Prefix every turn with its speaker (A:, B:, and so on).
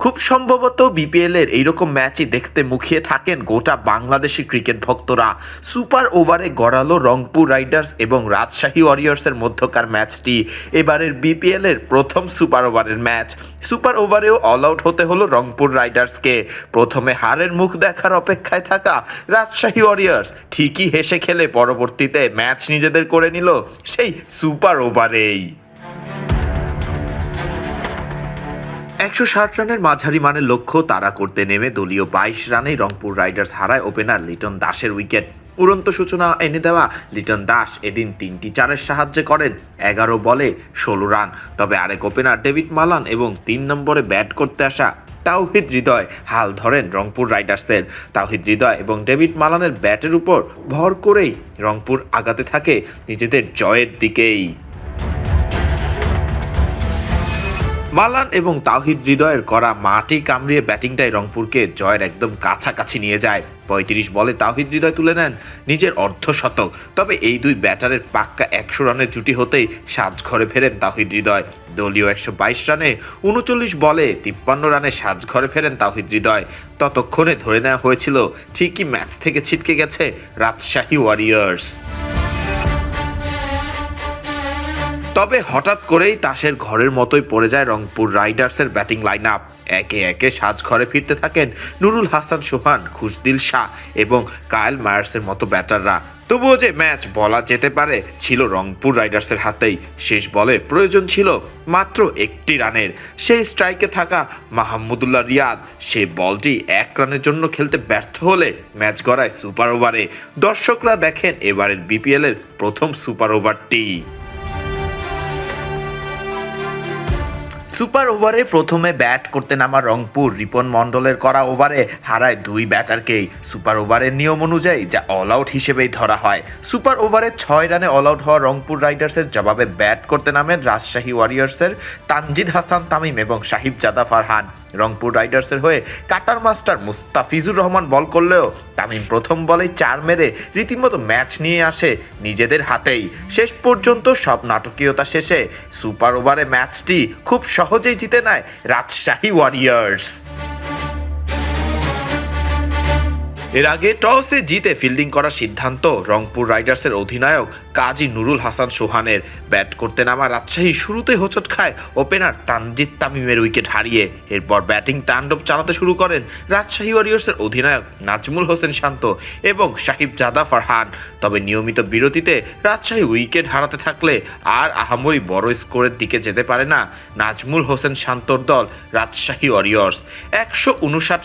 A: খুব সম্ভবত বিপিএল এর এইরকম ম্যাচই দেখতে মুখিয়ে থাকেন গোটা বাংলাদেশি ক্রিকেট ভক্তরা। সুপার ওভারে গড়ালো রংপুর রাইডার্স এবং রাজশাহী ওয়ারিয়ার্সের মধ্যকার ম্যাচটি। এবারের বিপিএল এর প্রথম সুপার ওভারের ম্যাচ। সুপার ওভারেও অল আউট হতে হলো রংপুর রাইডার্সকে। প্রথমে হারের মুখ দেখার অপেক্ষায় থাকা রাজশাহী ওয়ারিয়ার্স ঠিকই হেসে খেলে পরবর্তীতে ম্যাচ নিজেদের করে নিল সেই সুপার ওভারেই। একশো ষাট রানের মাঝারি মানের লক্ষ্য তাড়া করতে নেমে দলীয় বাইশ রানে রংপুর রাইডার্স হারায় ওপেনার লিটন দাসের উইকেট। উড়ন্ত সূচনা এনে দেওয়া লিটন দাস এদিন তিনটি চারের সাহায্যে করেন, এগারো বলে ষোলো রান। তবে আরেক ওপেনার ডেভিড মালান এবং তিন নম্বরে ব্যাট করতে আসা তাওহিদ হৃদয় হাল ধরেন রংপুর রাইডার্সের তাওহিদ হৃদয় এবং ডেভিড মালানের ব্যাটের উপর ভর করেই রংপুর আগাতে থাকে নিজেদের জয়ের দিকেই। মালান এবং তাহিদ হৃদয়ের করা মাটি কামড়িয়ে ব্যাটিংটাই রংপুরকে জয়ের একদম কাছাকাছি নিয়ে যায়। পঁয়ত্রিশ বলে তাওহিদ হৃদয় তুলে নেন নিজের অর্ধশতক। তবে এই দুই ব্যাটারের পাক্কা একশো রানের জুটি হতেই সাজঘরে ফেরেন তাওহিদ হৃদয়। দলীয় একশো বাইশ রানে উনচল্লিশ বলে তিপ্পান্ন রানে সাজঘরে ফেরেন তাওহিদ হৃদয়। ততক্ষণে ধরে নেওয়া হয়েছিল, ঠিকই ম্যাচ থেকে ছিটকে গেছে রাজশাহী ওয়ারিয়ার্স। তবে হঠাৎ করেই তাসের ঘরের মতোই পড়ে যায় রংপুর রাইডার্সের ব্যাটিং লাইন আপ একে একে সাজ ঘরে ফিরতে থাকেন নুরুল হাসান সোহান, খুশদিল শাহ এবং কায়েল মায়ার্সের মতো ব্যাটাররা। তবুও যে ম্যাচ বলা যেতে পারে ছিল রংপুর রাইডার্সের হাতেই। শেষ বলে প্রয়োজন ছিল মাত্র একটি রানের। সেই স্ট্রাইকে থাকা মাহমুদুল্লাহ রিয়াদ, সে বলটি এক রানের জন্য খেলতে ব্যর্থ হলে ম্যাচ গড়ায় সুপার ওভারে। দর্শকরা দেখেন এবারের বিপিএল এর প্রথম সুপার ওভারটি। সুপার ওভারে প্রথমে ব্যাট করতে নামা রংপুর, রিপন মণ্ডলের করা ওভারে হারায় দুই ব্যাটারকেই। সুপার ওভারের নিয়ম অনুযায়ী যা অল আউট হিসেবেই ধরা হয়। সুপার ওভারে ছয় রানে অল আউট হওয়া রংপুর রাইডার্সের জবাবে ব্যাট করতে নামেন রাজশাহী ওয়ারিয়ার্সের তানজিদ হাসান তামিম এবং সাহিব জাদা ফারহান। রংপুর রাইডার্সের হয়ে cutter master Mustafizur Rahman ball করলেও তামিম প্রথম বলে চার মেরে রীতিমতো ম্যাচ নিয়ে আসে নিজেদের হাতেই। শেষ পর্যন্ত সব নাটকীয়তা শেষে সুপার ওভারে ম্যাচটি খুব সহজেই জিতে নেয় রাজশাহী ওয়ারিয়ার্স। এর আগে টসে জিতে ফিল্ডিং করার সিদ্ধান্ত রংপুর রাইডার্সের অধিনায়ক কাজী নুরুল হাসান সোহানের। ব্যাট করতে নামা রাজশাহী শুরুতেই হোঁচট খায় ওপেনার তানজিদ তামিমের উইকেট হারিয়ে। এরপর ব্যাটিং তাণ্ডব চালাতে শুরু করেন রাজশাহী ওয়ারিয়ার্সের অধিনায়ক নাজমুল হোসেন শান্ত এবং সাহিব জাদা ফারহান। তবে নিয়মিত বিরতিতে রাজশাহী উইকেট হারাতে থাকলে আর আহামরি বড় স্কোরের দিকে যেতে পারে না নাজমুল হোসেন শান্তর দল রাজশাহী ওয়ারিয়র্স। একশো উনষাট